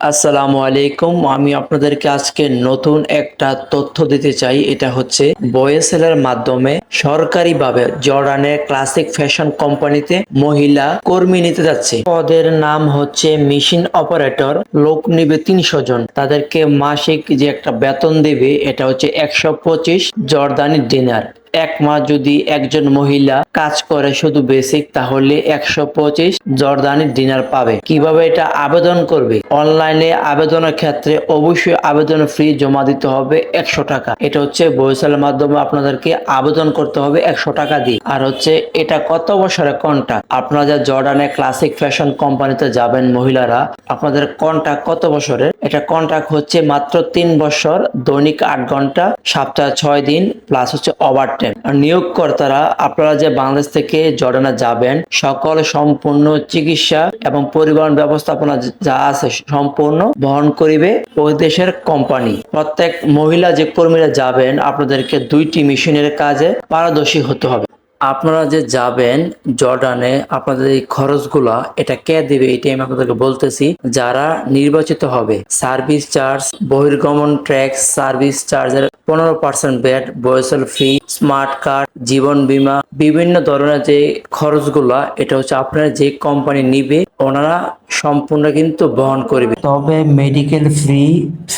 আসসালামু আলাইকুম। আমি আপনাদেরকে আজকে নতুন একটা তথ্য দিতে চাই। এটা হচ্ছে বয়েসেলের মাধ্যমে সরকারিভাবে জর্ডানের ক্লাসিক ফ্যাশন কোম্পানিতে মহিলা কর্মী নিতে যাচ্ছে। পদের নাম হচ্ছে মেশিন অপারেটর, লোক নিবে তিনশো জন। তাদেরকে মাসিক যে একটা বেতন দেবে, এটা হচ্ছে একশো পঁচিশ জর্দানি ডিনার। এক মাস যদি একজন মহিলা কাজ করে শুধু বেসিক তাহলে একশো পঁচিশ জর্দানি ডিনার পাবে। কীভাবে এটা আবেদন করবে? অনলাইনে আবেদনের ক্ষেত্রে অবশ্যই আবেদন ফি জমা দিতে হবে একশো টাকা। এটা হচ্ছে বৈশালের মাধ্যমে আপনাদেরকে আবেদন করতে হবে একশো টাকা দিয়ে। আর হচ্ছে এটা কত বছরের কন্ট্রাক্ট আপনারা জর্ডানে ক্লাসিক ফ্যাশন কোম্পানিতে যাবেন মহিলারা, আপনাদের কন্ট্রাক্ট কত বছরের? এটা কন্ট্রাক্ট হচ্ছে মাত্র তিন বছর, দৈনিক আট ঘণ্টা, সপ্তাহে ছয় দিন প্লাস হচ্ছে ওভার টাইম আর নিয়োগকর্তারা, আপনারা যে বাংলাদেশ থেকে জর্ডানে যাবেন, সকল সম্পূর্ণ চিকিৎসা এবং পরিবহন ব্যবস্থাপনা যা আছে সম্পূর্ণ বহন করিবে ওই দেশের কোম্পানি প্রত্যেক মহিলা যে কর্মীরা যাবেন, আপনাদেরকে দুইটি মেশিনের কাজে পারদর্শী হতে হবে। আপনারা যে যাবেন জর্ডানে, আপনাদের এই খরচগুলা, এটা কে দেবে এটাই আমি আপনাদেরকে বলতেছি, যারা নির্বাচিত হবে সার্ভিস চার্জ বহির্গমন ট্যাক্স সার্ভিস চার্জের পনেরো পার্সেন্ট ব্যাট বয়সল ফি স্মার্ট কার্ড জীবন বীমা, বিভিন্ন ধরনের যে খরচগুলা, এটা হচ্ছে আপনারা যে কোম্পানি নিবে ওনারা সম্পূর্ণ কিন্তু বহন করবে। তবে মেডিকেল ফ্রি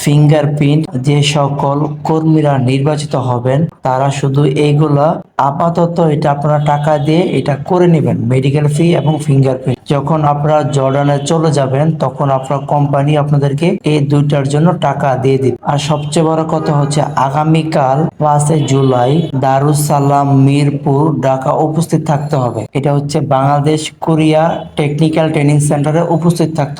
ফিঙ্গারপ্রিন্ট যে সকল কর্মীরা নির্বাচিত হবেন, তারা শুধু এইগুলা আপাতত এটা আপনারা টাকা দিয়ে এটা করে নেবেন মেডিকেল ফি এবং ফিঙ্গারপ্রিন্ট যখন আপনারা জর্ডানে চলে যাবেন, তখন আপনার কোম্পানি আপনাদেরকে এই দুইটার জন্য টাকা দিয়ে দিবে। আর সবচেয়ে বড় কথা হচ্ছে আগামীকাল পাঁচে জুলাই দারুসালাম মিরপুর, ঢাকা উপস্থিত থাকতে হবে। এটা হচ্ছে বাংলাদেশ কোরিয়া টেকনিক্যাল ট্রেনিং সেন্টারে উপস্থিত থাকতে